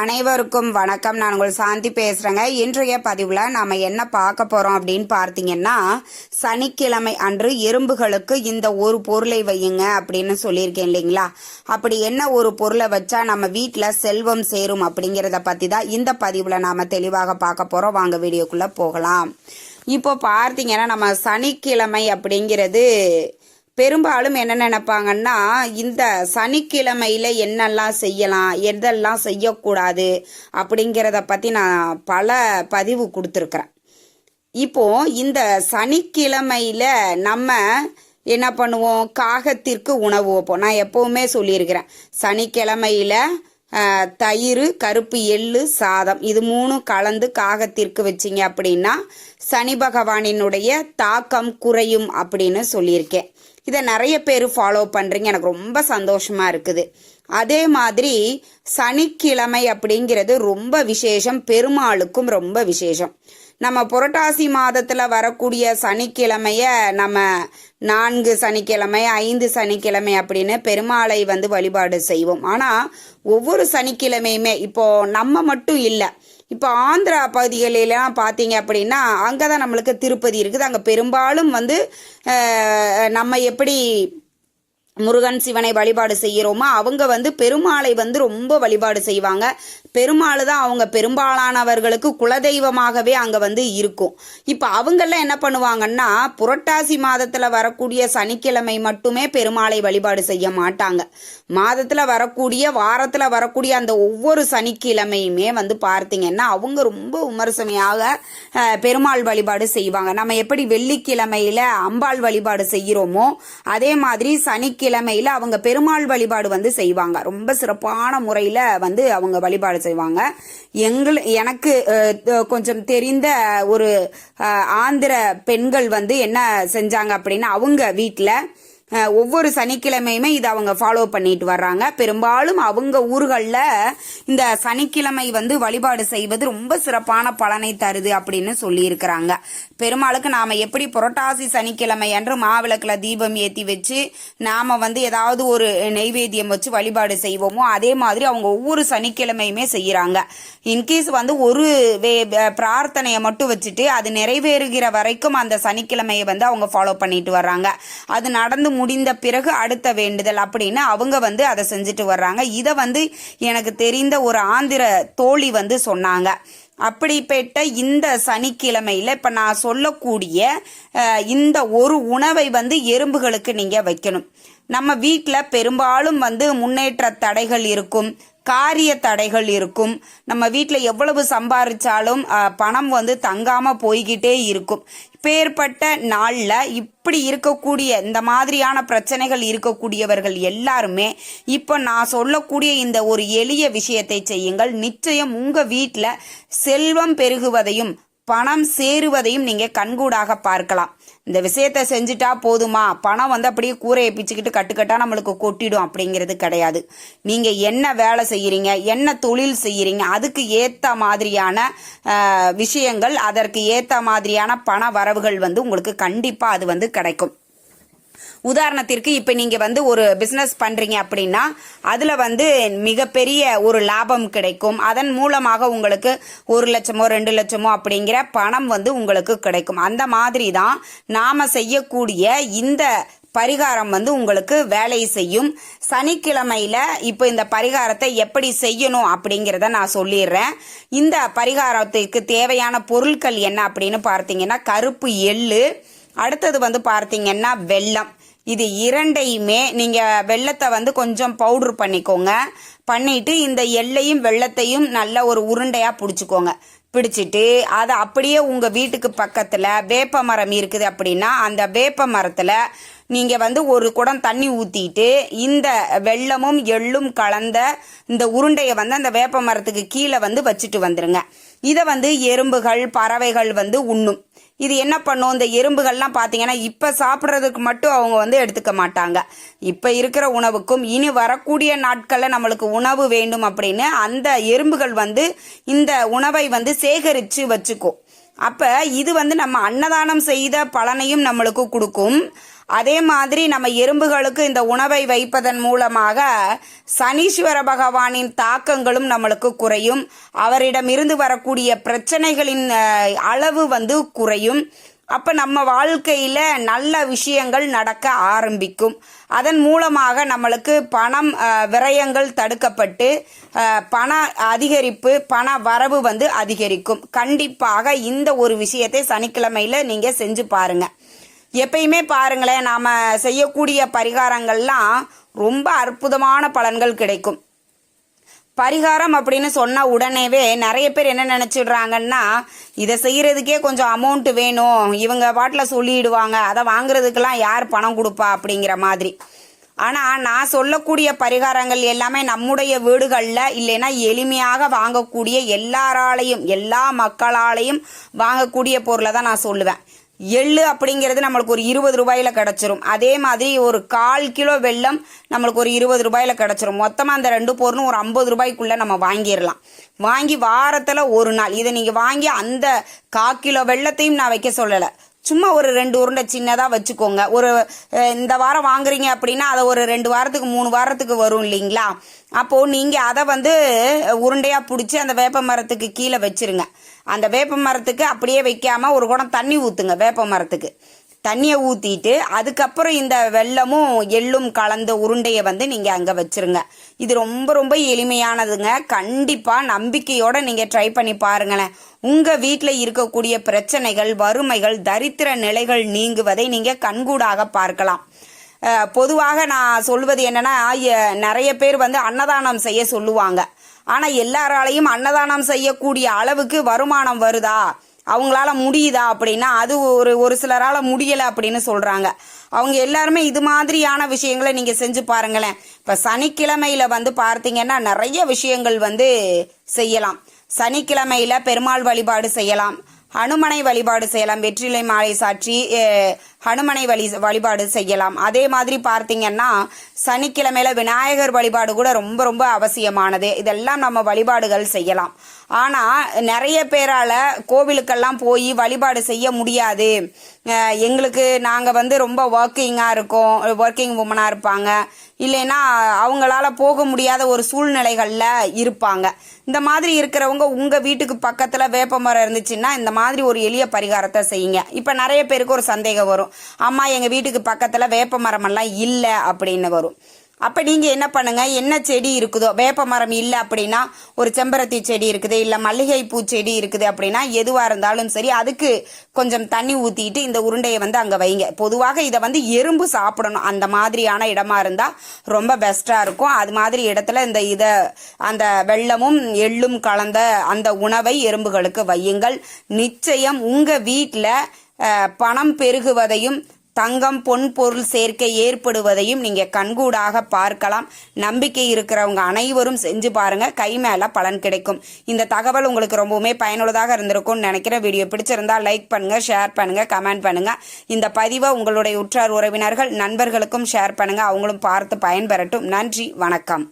அனைவருக்கும் வணக்கம். நான் உங்கள் சாந்தி பேசுகிறேங்க இன்றைய பதிவில் நாம் என்ன பார்க்க போகிறோம் அப்படின்னு பார்த்தீங்கன்னா சனிக்கிழமை அன்று எறும்புகளுக்கு இந்த ஒரு பொருளை வையுங்க அப்படின்னு சொல்லியிருக்கேன் இல்லைங்களா? அப்படி என்ன ஒரு பொருளை வச்சா நம்ம வீட்டில் செல்வம் சேரும் அப்படிங்கிறத பற்றி தான் இந்த பதிவில் நாம் தெளிவாக பார்க்க போகிறோம் வாங்க வீடியோக்குள்ளே போகலாம். இப்போ பார்த்தீங்கன்னா நம்ம சனிக்கிழமை அப்படிங்கிறது பெரும்பாலும் என்ன நினைப்பாங்கன்னா இந்த சனிக்கிழமையில என்னெல்லாம் செய்யலாம் எதெல்லாம் செய்யக்கூடாது அப்படிங்கிறத பற்றி நான் பல பதிவு கொடுத்துருக்குறேன். இப்போ இந்த சனிக்கிழமையில நம்ம என்ன பண்ணுவோம்? காகத்திற்கு உணவு வைப்போம். நான் எப்பவுமே சொல்லியிருக்கிறேன் சனிக்கிழமையில தயிர் கருப்பு எள்ளு சாதம் இது மூணும் கலந்து காகத்திற்கு வச்சிங்க அப்படின்னா சனி பகவானினுடைய தாக்கம் குறையும் அப்படின்னு சொல்லியிருக்கேன். இதை நிறைய பேர் ஃபாலோ பண்ணுறீங்க எனக்கு ரொம்ப சந்தோஷமா இருக்குது. அதே மாதிரி சனிக்கிழமை அப்படிங்கிறது ரொம்ப விசேஷம். பெருமாளுக்கும் ரொம்ப விசேஷம். நம்ம புரட்டாசி மாதத்தில் வரக்கூடிய சனிக்கிழமைய நம்ம நான்கு சனிக்கிழமை ஐந்து சனிக்கிழமை அப்படின்னு பெருமாளை வந்து வழிபாடு செய்வோம். ஆனால் ஒவ்வொரு சனிக்கிழமையுமே இப்போ நம்ம மட்டும் இல்லை. இப்போ ஆந்திரா பகுதிகளெல்லாம் பார்த்தீங்க அப்படின்னா அங்கே தான் நம்மளுக்கு திருப்பதி இருக்குது. அங்கே பெரும்பாலும் வந்து நம்ம எப்படி முருகன் சிவனை வழிபாடு செய்கிறோமோ அவங்க வந்து பெருமாளை வந்து ரொம்ப வழிபாடு செய்வாங்க. பெருமாள் தான் அவங்க பெரும்பாலானவர்களுக்கு குலதெய்வமாகவே அங்கே வந்து இருக்கும். இப்போ அவங்கெல்லாம் என்ன பண்ணுவாங்கன்னா புரட்டாசி மாதத்தில் வரக்கூடிய சனிக்கிழமை மட்டுமே பெருமாளை வழிபாடு செய்ய மாட்டாங்க. மாதத்தில் வரக்கூடிய வாரத்தில் வரக்கூடிய அந்த ஒவ்வொரு சனிக்கிழமையுமே வந்து பார்த்தீங்கன்னா அவங்க ரொம்ப விமர்சனையாக பெருமாள் வழிபாடு செய்வாங்க. நம்ம எப்படி வெள்ளிக்கிழமையில அம்பாள் வழிபாடு செய்கிறோமோ அதே மாதிரி சனிக்கிழமையில அவங்க பெருமாள் வழிபாடு வந்து செய்வாங்க. ரொம்ப சிறப்பான முறையில வந்து அவங்க வழிபாடு செய்வாங்க. எங்கள் எனக்கு கொஞ்சம் தெரிந்த ஒரு ஆந்திர பெண்கள் வந்து என்ன செஞ்சாங்க அப்படின்னா அவங்க வீட்டில் ஒவ்வொரு சனிக்கிழமையுமே இதை அவங்க ஃபாலோ பண்ணிட்டு வர்றாங்க. பெரும்பாலும் அவங்க ஊர்களில் இந்த சனிக்கிழமை வந்து வழிபாடு செய்வது ரொம்ப சிறப்பான பலனை தருது அப்படின்னு சொல்லியிருக்கிறாங்க. பெருமாளுக்கு நாம் எப்படி புரட்டாசி சனிக்கிழமை அன்று மாவிளக்கில் தீபம் ஏற்றி வச்சு நாம் வந்து ஏதாவது ஒரு நெய்வேத்தியம் வச்சு வழிபாடு செய்வோமோ அதே மாதிரி அவங்க ஒவ்வொரு சனிக்கிழமையுமே செய்கிறாங்க இன்கேஸ் வந்து ஒரு வே- வே- பிரார்த்தனையை மட்டும் வச்சுட்டு அது நிறைவேறுகிற வரைக்கும் அந்த சனிக்கிழமையை வந்து அவங்க ஃபாலோ பண்ணிட்டு வர்றாங்க. அது நடந்து முடிந்த பிறகு அடுத்த வேண்டுதல் அப்படின்னு அவங்க வந்து அதை செஞ்சுட்டு வர்றாங்க. இதை வந்து எனக்கு தெரிந்த ஒரு ஆந்திர தோழி வந்து சொன்னாங்க. அப்படிப்பட்ட இந்த சனிக்கிழமையில் இப்போ நான் சொல்லக்கூடிய இந்த ஒரு உணவை வந்து எறும்புகளுக்கு நீங்கள் வைக்கணும். நம்ம வீட்டில் பெரும்பாலும் வந்து முன்னேற்ற தடைகள் இருக்கும் காரிய தடைகள் இருக்கும். நம்ம வீட்டில் எவ்வளவு சம்பாரிச்சாலும் பணம் வந்து தங்காமல் போய்கிட்டே இருக்கும். இப்பேற்பட்ட நாளில் இப்படி இருக்கக்கூடிய இந்த மாதிரியான பிரச்சனைகள் இருக்கக்கூடியவர்கள் எல்லாருமே இப்போ நான் சொல்லக்கூடிய இந்த ஒரு எளிய விஷயத்தை செய்யுங்கள். நிச்சயம் உங்கள் வீட்டில் செல்வம் பெருகுவதையும் பணம் சேருவதையும் நீங்க கண்கூடாக பார்க்கலாம். இந்த விஷயத்தை செஞ்சுட்டா போதுமா? பணம் வந்து அப்படியே கூரையை பிச்சுக்கிட்டு கட்டுக்கட்டா நம்மளுக்கு கொட்டிடும் அப்படிங்கிறது கிடையாது. நீங்க என்ன வேலை செய்யறீங்க? என்ன தொழில் செய்யறீங்க? அதுக்கு ஏத்த மாதிரியான விஷயங்கள் அதற்கு ஏத்த மாதிரியான பண வரவுகள் வந்து உங்களுக்கு கண்டிப்பா அது வந்து கிடைக்கும். உதாரணத்திற்கு இப்போ நீங்கள் வந்து ஒரு பிஸ்னஸ் பண்ணுறீங்க அப்படின்னா அதில் வந்து மிகப்பெரிய ஒரு லாபம் கிடைக்கும். அதன் மூலமாக உங்களுக்கு ஒரு லட்சமோ ரெண்டு லட்சமோ அப்படிங்கிற பணம் வந்து உங்களுக்கு கிடைக்கும். அந்த மாதிரி தான் நாம் செய்யக்கூடிய இந்த பரிகாரம் வந்து உங்களுக்கு வேலை செய்யும். சனிக்கிழமையில் இப்போ இந்த பரிகாரத்தை எப்படி செய்யணும் அப்படிங்கிறத நான் சொல்லிடுறேன். இந்த பரிகாரத்துக்கு தேவையான பொருட்கள் என்ன அப்படின்னு பார்த்தீங்கன்னா கருப்பு எள்ளு அடுத்தது வந்து பார்த்தீங்கன்னா வெல்லம். இது இரண்டையுமே நீங்கள் வெள்ளத்தை வந்து கொஞ்சம் பவுடர் பண்ணிக்கோங்க. பண்ணிட்டு இந்த எள்ளையும் வெள்ளத்தையும் நல்ல ஒரு உருண்டையாக பிடிச்சிக்கோங்க. பிடிச்சிட்டு அதை அப்படியே உங்கள் வீட்டுக்கு பக்கத்தில் வேப்ப மரம் இருக்குது அப்படின்னா அந்த வேப்ப மரத்தில் நீங்கள் வந்து ஒரு குடம் தண்ணி ஊற்றிட்டு இந்த வெள்ளமும் எள்ளும் கலந்த இந்த உருண்டையை வந்து அந்த வேப்ப மரத்துக்கு கீழே வந்து வச்சுட்டு வந்துடுங்க இதை வந்து எறும்புகள் பறவைகள் வந்து உண்ணும். இது என்ன பண்ணும்? இந்த எறும்புகள்லாம் பார்த்தீங்கன்னா இப்போ சாப்பிட்றதுக்கு மட்டும் அவங்க வந்து எடுத்துக்க மாட்டாங்க. இப்போ இருக்கிற உணவுக்கும் இனி வரக்கூடிய நாட்களில் நம்மளுக்கு உணவு வேண்டும் அப்படின்னு அந்த எறும்புகள் வந்து இந்த உணவை வந்து சேகரித்து வச்சுக்கும் அப்போ இது வந்து நம்ம அன்னதானம் செய்த பலனையும் நம்மளுக்கு கொடுக்கும். அதே மாதிரி நம்ம எறும்புகளுக்கு இந்த உணவை வைப்பதன் மூலமாக சனீஸ்வர பகவானின் தாக்கங்களும் நம்மளுக்கு குறையும். அவரிடமிருந்து வரக்கூடிய பிரச்சனைகளின் அளவு வந்து குறையும். அப்போ நம்ம வாழ்க்கையில் நல்ல விஷயங்கள் நடக்க ஆரம்பிக்கும். அதன் மூலமாக நம்மளுக்கு பணம் விரயங்கள் தடுக்கப்பட்டு பண அதிகரிப்பு பண வரவு வந்து அதிகரிக்கும். கண்டிப்பாக இந்த ஒரு விஷயத்தை சனிக்கிழமையில் நீங்கள் செஞ்சு பாருங்க. எப்பயுமே பாருங்களேன் நாம் செய்யக்கூடிய பரிகாரங்கள்லாம் ரொம்ப அற்புதமான பலன்கள் கிடைக்கும். பரிகாரம் அப்படின்னு சொன்னால் உடனேவே நிறைய பேர் என்ன நினச்சிடுறாங்கன்னா இதை செய்கிறதுக்கே கொஞ்சம் அமௌண்ட் வேணும். இவங்க பாட்டில் சொல்லிடுவாங்க அதை வாங்குறதுக்கெல்லாம் யார் பணம் கொடுப்பா அப்படிங்கிற மாதிரி. ஆனால் நான் சொல்லக்கூடிய பரிகாரங்கள் எல்லாமே நம்முடைய வீடுகளில் இல்லைன்னா எளிமையாக வாங்கக்கூடிய எல்லாராலையும் எல்லா மக்களாலையும் வாங்கக்கூடிய பொருளை தான் நான் சொல்லுவேன். எள்ளு அப்படிங்கிறது நம்மளுக்கு ஒரு இருபது ரூபாயில கிடச்சிரும். அதே மாதிரி ஒரு கால் கிலோ வெல்லம் நம்மளுக்கு ஒரு இருபது ரூபாயில கிடைச்சிரும். மொத்தமாக அந்த ரெண்டு பொருளும் ஒரு ஐம்பது ரூபாய்க்குள்ளே நம்ம வாங்கிடலாம். வாங்கி வாரத்தில் ஒரு நாள். இதை நீங்கள் வாங்கி அந்த கா கிலோ வெள்ளத்தையும் நான் வைக்க சொல்லலை. சும்மா ஒரு ரெண்டு உருண்டை சின்னதாக வச்சுக்கோங்க. ஒரு இந்த வாரம் வாங்குறீங்க அப்படின்னா அதை ஒரு ரெண்டு வாரத்துக்கு மூணு வாரத்துக்கு வரும் இல்லைங்களா? அப்போது நீங்கள் அதை வந்து உருண்டையாக பிடிச்சி அந்த வேப்ப மரத்துக்கு கீழே வச்சிருங்க. அந்த வேப்ப மரத்துக்கு அப்படியே வைக்காமல் ஒரு குடம் தண்ணி ஊற்றுங்க வேப்ப மரத்துக்கு. தண்ணியை ஊற்றிட்டு அதுக்கப்புறம் இந்த வெள்ளமும் எள்ளும் கலந்த உருண்டையை வந்து நீங்கள் அங்கே வச்சிருங்க. இது ரொம்ப ரொம்ப எளிமையானதுங்க. கண்டிப்பாக நம்பிக்கையோடு நீங்கள் ட்ரை பண்ணி பாருங்களேன். உங்கள் வீட்டில் இருக்கக்கூடிய பிரச்சனைகள் வறுமைகள் தரித்திர நிலைகள் நீங்குவதை நீங்கள் கண்கூடாக பார்க்கலாம். பொதுவாக நான் சொல்வது என்னென்னா நிறைய பேர் வந்து அன்னதானம் செய்ய சொல்லுவாங்க. ஆனால் எல்லாராலையும் அன்னதானம் செய்யக்கூடிய அளவுக்கு வருமானம் வருதா? அவங்களால முடியுதா அப்படின்னா அது ஒரு ஒரு சிலரால் முடியலை அப்படின்னு சொல்கிறாங்க அவங்க எல்லாருமே இது மாதிரியான விஷயங்களை நீங்கள் செஞ்சு பாருங்களேன். இப்போ சனிக்கிழமையில வந்து பார்த்தீங்கன்னா நிறைய விஷயங்கள் வந்து செய்யலாம். சனிக்கிழமையில் பெருமாள் வழிபாடு செய்யலாம். அனுமனை வழிபாடு செய்யலாம். வெற்றிலை மாலை சாற்றி ஹனுமனை வழி வழிபாடு செய்யலாம். அதே மாதிரி பார்த்தீங்கன்னா சனிக்கிழமையில விநாயகர் வழிபாடு கூட ரொம்ப ரொம்ப அவசியமானது. இதெல்லாம் நம்ம வழிபாடுகள் செய்யலாம். ஆனால் நிறைய பேரால் கோவிலுக்கெல்லாம் போய் வழிபாடு செய்ய முடியாது. எங்களுக்கு நாங்கள் வந்து ரொம்ப ஒர்க்கிங்காக இருக்கோம். ஒர்க்கிங் உமனாக இருப்பாங்க. இல்லைன்னா அவங்களால போக முடியாத ஒரு சூழ்நிலைகளில் இருப்பாங்க. இந்த மாதிரி இருக்கிறவங்க உங்கள் வீட்டுக்கு பக்கத்தில் வேப்பமரம் இருந்துச்சுன்னா இந்த மாதிரி ஒரு எளிய பரிகாரத்தை செய்யுங்க. இப்போ நிறைய பேருக்கு ஒரு சந்தேகம் வரும். அம்மா எங்கள் வீட்டுக்கு பக்கத்தில் வேப்ப மரமெல்லாம் இல்லை அப்படின்னு வரும். அப்போ நீங்கள் என்ன பண்ணுங்க? என்ன செடி இருக்குதோ வேப்ப மரம் இல்லை அப்படின்னா ஒரு செம்பருத்தி செடி இருக்குது இல்லை மல்லிகைப்பூ செடி இருக்குது அப்படின்னா எதுவாக இருந்தாலும் சரி அதுக்கு கொஞ்சம் தண்ணி ஊற்றிட்டு இந்த உருண்டையை வந்து அங்கே வைங்க. பொதுவாக இதை வந்து எறும்பு சாப்பிடணும். அந்த மாதிரியான இடமா இருந்தால் ரொம்ப பெஸ்ட்டாக இருக்கும். அது மாதிரி இடத்துல இந்த இதை அந்த வெள்ளமும் எள்ளும் கலந்த அந்த உணவை எறும்புகளுக்கு வையுங்கள். நிச்சயம் உங்கள் வீட்டில் பணம் பெருகுவதையும் தங்கம் பொன் பொருள் சேர்க்கை ஏற்படுவதையும் நீங்கள் கண்கூடாக பார்க்கலாம். நம்பிக்கை இருக்கிறவங்க அனைவரும் செஞ்சு பாருங்கள் கை மேலே பலன் கிடைக்கும். இந்த தகவல் உங்களுக்கு ரொம்பவுமே பயனுள்ளதாக இருந்திருக்கும்னு நினைக்கிற வீடியோ பிடிச்சிருந்தா லைக் பண்ணுங்கள் ஷேர் பண்ணுங்கள் கமெண்ட் பண்ணுங்கள் இந்த பதிவை உங்களுடைய உற்றார் உறவினர்கள் நண்பர்களுக்கும் ஷேர் பண்ணுங்கள் அவங்களும் பார்த்து பயன்பெறட்டும். நன்றி வணக்கம்.